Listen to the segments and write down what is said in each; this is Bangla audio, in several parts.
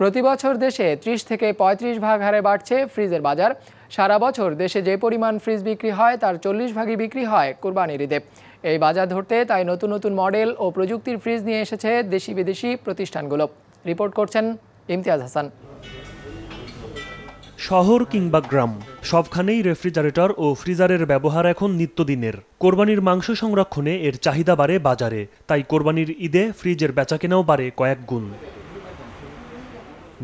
প্রতি বছর দেশে ত্রিশ থেকে পঁয়ত্রিশ ভাগ হারে বাড়ছে ফ্রিজের বাজার। সারা বছর দেশে যে পরিমাণ ফ্রিজ বিক্রি হয়, তার চল্লিশ ভাগই বিক্রি হয় কোরবানির ঈদে। এই বাজার ধরতে তাই নতুন নতুন মডেল ও প্রযুক্তির ফ্রিজ নিয়ে এসেছে দেশি বিদেশি প্রতিষ্ঠানগুলো। রিপোর্ট করছেন ইমতিয়াজ হাসান। শহর কিংবা গ্রাম, সবখানেই রেফ্রিজারেটর ও ফ্রিজারের ব্যবহার এখন নিত্যদিনের। কোরবানির মাংস সংরক্ষণে এর চাহিদা বাড়ে বাজারে, তাই কোরবানির ঈদে ফ্রিজের বেচাকেনাও বাড়ে কয়েক গুণ।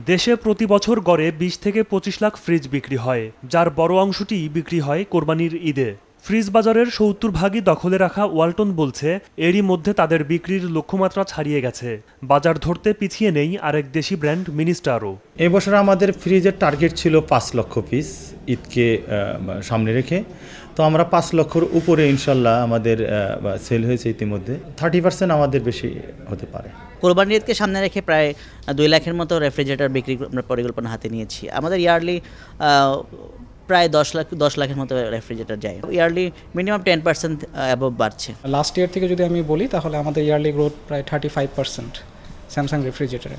দেশে প্রতি বছর গড়ে বিশ থেকে পঁচিশ লাখ ফ্রিজ বিক্রি হয়, যার বড় অংশটি বিক্রি হয় কোরবানির ঈদে। ফ্রিজ বাজারের সত্তর ভাগই দখলে রাখা ওয়ালটন বলছে এরই মধ্যে তাদের বিক্রির লক্ষ্যমাত্রা ছাড়িয়ে গেছে। বাজার ধরতে পিছিয়ে নেই আরেক দেশি ব্র্যান্ড মিনিস্টারও। এবছর আমাদের ফ্রিজের টার্গেট ছিল পাঁচ লক্ষ পিস ঈদকে সামনে রেখে। তো আমরা পাঁচ লক্ষর উপরে ইনশাল্লাহ আমাদের সেল হয়েছে ইতিমধ্যে। থার্টি পার্সেন্ট আমাদের বেশি হতে পারে। কোরবানি ঈদকে সামনে রেখে প্রায় দুই লাখের মতো রেফ্রিজারেটর বিক্রি আমরা পরিকল্পনা হাতে নিয়েছি। আমাদের ইয়ারলি প্রায় দশ লাখ দশ লাখের মতো রেফ্রিজারেটর যায়। Yearly minimum ten percent above বাড়ছে। লাস্ট ইয়ার থেকে যদি আমি বলি তাহলে আমাদের ইয়ারলি গ্রোথ প্রায় থার্টি ফাইভ পার্সেন্ট স্যামসাং রেফ্রিজারেটরে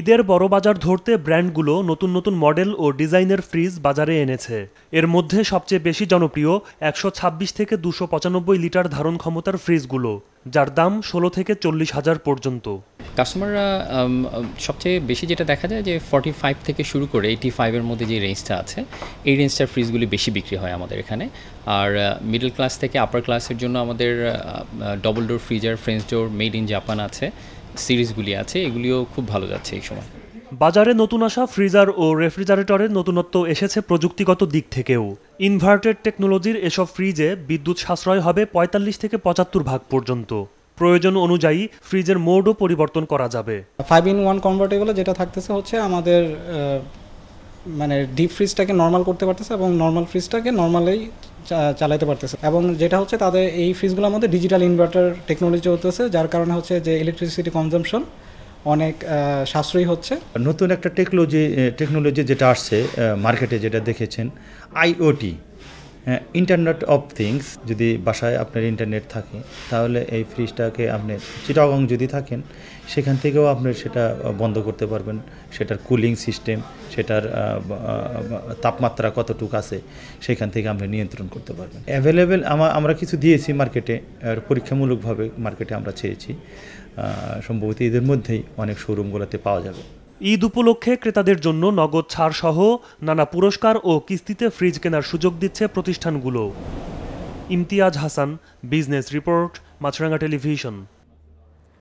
ঈদের বড় বাজার ধরতে ব্র্যান্ডগুলো নতুন নতুন মডেল ও ডিজাইনের ফ্রিজ বাজারে এনেছে। এর মধ্যে সবচেয়ে বেশি জনপ্রিয় একশো ছাব্বিশ থেকে দুশো পঁচানব্বই লিটার ধারণ ক্ষমতার ফ্রিজগুলো যার দাম ষোলো থেকে চল্লিশ হাজার পর্যন্ত। কাস্টমাররা সবচেয়ে বেশি যেটা দেখা যায় যে ফর্টি ফাইভ থেকে শুরু করে এইটি ফাইভের মধ্যে যে রেঞ্জটা আছে, এই রেঞ্জটার ফ্রিজগুলি বেশি বিক্রি হয় আমাদের এখানে। আর মিডল ক্লাস থেকে আপার ক্লাসের জন্য আমাদের double door freezer French door made in Japan আছে সিরিজগুলি আছে, এগুলিও খুব ভালো যাচ্ছে এই সময়। বাজারে নতুন আসা ফ্রিজার ও রেফ্রিজারেটরের নতুনত্ব এসেছে প্রযুক্তিগত দিক থেকেও। ইনভার্টেড টেকনোলজির এসব ফ্রিজে বিদ্যুৎ সাশ্রয় হবে পঁয়তাল্লিশ থেকে পঁচাত্তর ভাগ পর্যন্ত। প্রয়োজন অনুযায়ী ফ্রিজের মোডও পরিবর্তন করা যাবে। ফাইভ ইন ওয়ান কনভার্টেবলে যেটা থাকতেছে হচ্ছে আমাদের মানে ডিপ ফ্রিজটাকে নর্মাল করতে পারতেছে এবং নর্মাল ফ্রিজটাকে নর্মালেই চালাতে পারতেছে। এবং যেটা হচ্ছে তাদের এই ফ্রিজগুলোর মধ্যে ডিজিটাল ইনভার্টার টেকনোলজি চলতেছে যার কারণে হচ্ছে যে ইলেকট্রিসিটি কনজাম্পশন অনেক সাশ্রয়ী হচ্ছে। নতুন একটা টেকনোলজি টেকনোলজি যেটা আসছে মার্কেটে যেটা দেখেছেন আইওটি ইন্টারনেট অফ থিংস যদি বাসায় আপনার ইন্টারনেট থাকে, তাহলে এই ফ্রিজটাকে আপনি চিটাগং যদি থাকেন, সেখান থেকেও আপনি সেটা বন্ধ করতে পারবেন। সেটার কুলিং সিস্টেম সেটার তাপমাত্রা কতটুকু আছে, সেখান থেকে আপনি নিয়ন্ত্রণ করতে পারবেন। অ্যাভেলেবেল আমরা কিছু দিয়েছি মার্কেটে পরীক্ষামূলকভাবে মার্কেটে আমরা চেয়েছি। সম্ভবত এদের মধ্যেই অনেক শোরুমগুলোতে পাওয়া যাবে। ঈদ উপলক্ষে ক্রেতাদের জন্য নগদ ছাড় সহ নানা পুরস্কার ও কিস্তিতে ফ্রিজ কেনার সুযোগ দিচ্ছে প্রতিষ্ঠানগুলো। Imtiaz Hasan, business report, Maasranga television.